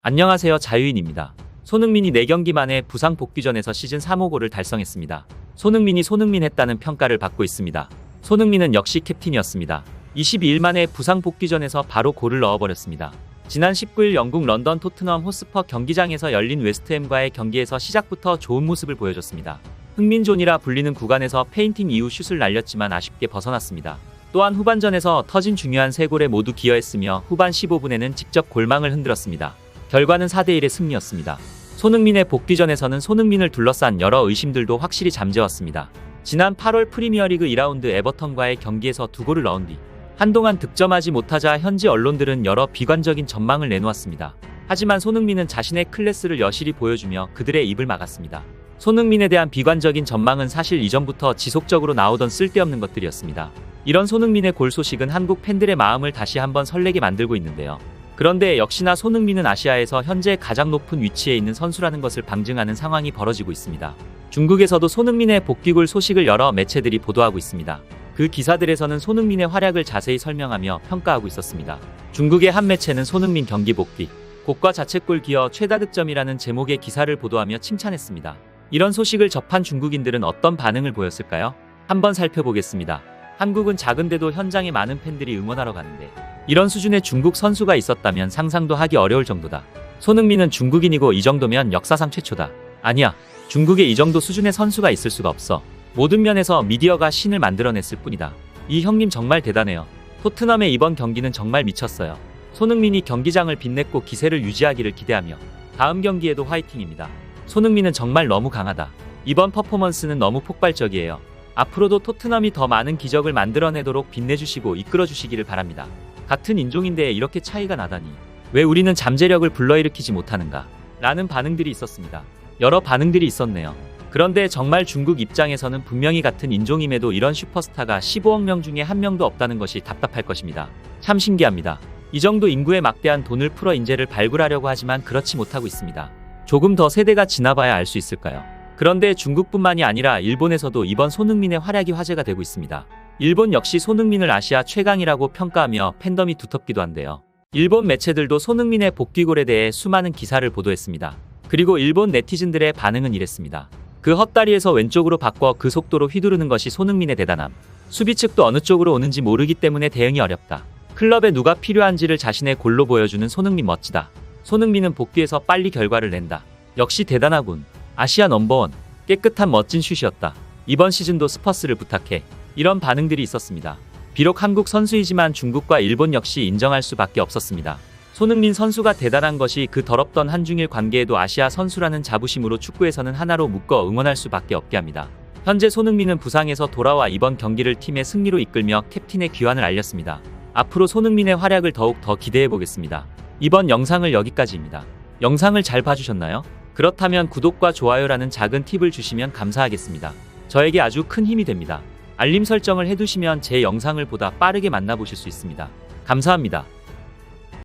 안녕하세요 자유인입니다. 손흥민이 4경기 만에 부상 복귀전에서 시즌 3호 골을 달성했습니다. 손흥민이 손흥민 했다는 평가를 받고 있습니다. 손흥민은 역시 캡틴이었습니다. 22일 만에 부상 복귀전에서 바로 골을 넣어버렸습니다. 지난 19일 영국 런던 토트넘 호스퍼 경기장에서 열린 웨스트햄과의 경기에서 시작부터 좋은 모습을 보여줬습니다. 흥민존이라 불리는 구간에서 페인팅 이후 슛을 날렸지만 아쉽게 벗어났습니다. 또한 후반전에서 터진 중요한 세 골에 모두 기여했으며 후반 15분에는 직접 골망을 흔들었습니다. 결과는 4대1의 승리였습니다. 손흥민의 복귀전에서는 손흥민을 둘러싼 여러 의심들도 확실히 잠재웠습니다. 지난 8월 프리미어리그 2라운드 에버턴과의 경기에서 두 골을 넣은 뒤 한동안 득점하지 못하자 현지 언론들은 여러 비관적인 전망을 내놓았습니다. 하지만 손흥민은 자신의 클래스를 여실히 보여주며 그들의 입을 막았습니다. 손흥민에 대한 비관적인 전망은 사실 이전부터 지속적으로 나오던 쓸데없는 것들이었습니다. 이런 손흥민의 골 소식은 한국 팬들의 마음을 다시 한번 설레게 만들고 있는데요. 그런데 역시나 손흥민은 아시아에서 현재 가장 높은 위치에 있는 선수라는 것을 방증하는 상황이 벌어지고 있습니다. 중국에서도 손흥민의 복귀골 소식을 여러 매체들이 보도하고 있습니다. 그 기사들에서는 손흥민의 활약을 자세히 설명하며 평가하고 있었습니다. 중국의 한 매체는 손흥민 경기 복귀, 곡과 자책골 기여 최다 득점이라는 제목의 기사를 보도하며 칭찬했습니다. 이런 소식을 접한 중국인들은 어떤 반응을 보였을까요? 한번 살펴보겠습니다. 한국은 작은데도 현장에 많은 팬들이 응원하러 가는데 이런 수준의 중국 선수가 있었다면 상상도 하기 어려울 정도다. 손흥민은 중국인이고 이 정도면 역사상 최초다. 아니야. 중국에 이 정도 수준의 선수가 있을 수가 없어. 모든 면에서 미디어가 신을 만들어냈을 뿐이다. 이 형님 정말 대단해요. 토트넘의 이번 경기는 정말 미쳤어요. 손흥민이 경기장을 빛냈고 기세를 유지하기를 기대하며 다음 경기에도 화이팅입니다. 손흥민은 정말 너무 강하다. 이번 퍼포먼스는 너무 폭발적이에요. 앞으로도 토트넘이 더 많은 기적을 만들어내도록 빛내주시고 이끌어주시기를 바랍니다. 같은 인종인데 이렇게 차이가 나다니. 왜 우리는 잠재력을 불러일으키지 못하는가? 라는 반응들이 있었습니다. 여러 반응들이 있었네요. 그런데 정말 중국 입장에서는 분명히 같은 인종임에도 이런 슈퍼스타가 15억 명 중에 한 명도 없다는 것이 답답할 것입니다. 참 신기합니다. 이 정도 인구에 막대한 돈을 풀어 인재를 발굴하려고 하지만 그렇지 못하고 있습니다. 조금 더 세대가 지나봐야 알 수 있을까요? 그런데 중국뿐만이 아니라 일본에서도 이번 손흥민의 활약이 화제가 되고 있습니다. 일본 역시 손흥민을 아시아 최강이라고 평가하며 팬덤이 두텁기도 한데요. 일본 매체들도 손흥민의 복귀골에 대해 수많은 기사를 보도했습니다. 그리고 일본 네티즌들의 반응은 이랬습니다. 그 헛다리에서 왼쪽으로 바꿔 그 속도로 휘두르는 것이 손흥민의 대단함. 수비 측도 어느 쪽으로 오는지 모르기 때문에 대응이 어렵다. 클럽에 누가 필요한지를 자신의 골로 보여주는 손흥민 멋지다. 손흥민은 복귀해서 빨리 결과를 낸다. 역시 대단하군. 아시아 넘버원. 깨끗한 멋진 슛이었다. 이번 시즌도 스퍼스를 부탁해. 이런 반응들이 있었습니다. 비록 한국 선수이지만 중국과 일본 역시 인정할 수밖에 없었습니다. 손흥민 선수가 대단한 것이 그 더럽던 한중일 관계에도 아시아 선수라는 자부심으로 축구에서는 하나로 묶어 응원할 수밖에 없게 합니다. 현재 손흥민은 부상에서 돌아와 이번 경기를 팀의 승리로 이끌며 캡틴의 귀환을 알렸습니다. 앞으로 손흥민의 활약을 더욱 더 기대해 보겠습니다. 이번 영상을 여기까지입니다. 영상을 잘 봐주셨나요? 그렇다면 구독과 좋아요라는 작은 팁을 주시면 감사하겠습니다. 저에게 아주 큰 힘이 됩니다. 알림 설정을 해두시면 제 영상을 보다 빠르게 만나보실 수 있습니다. 감사합니다.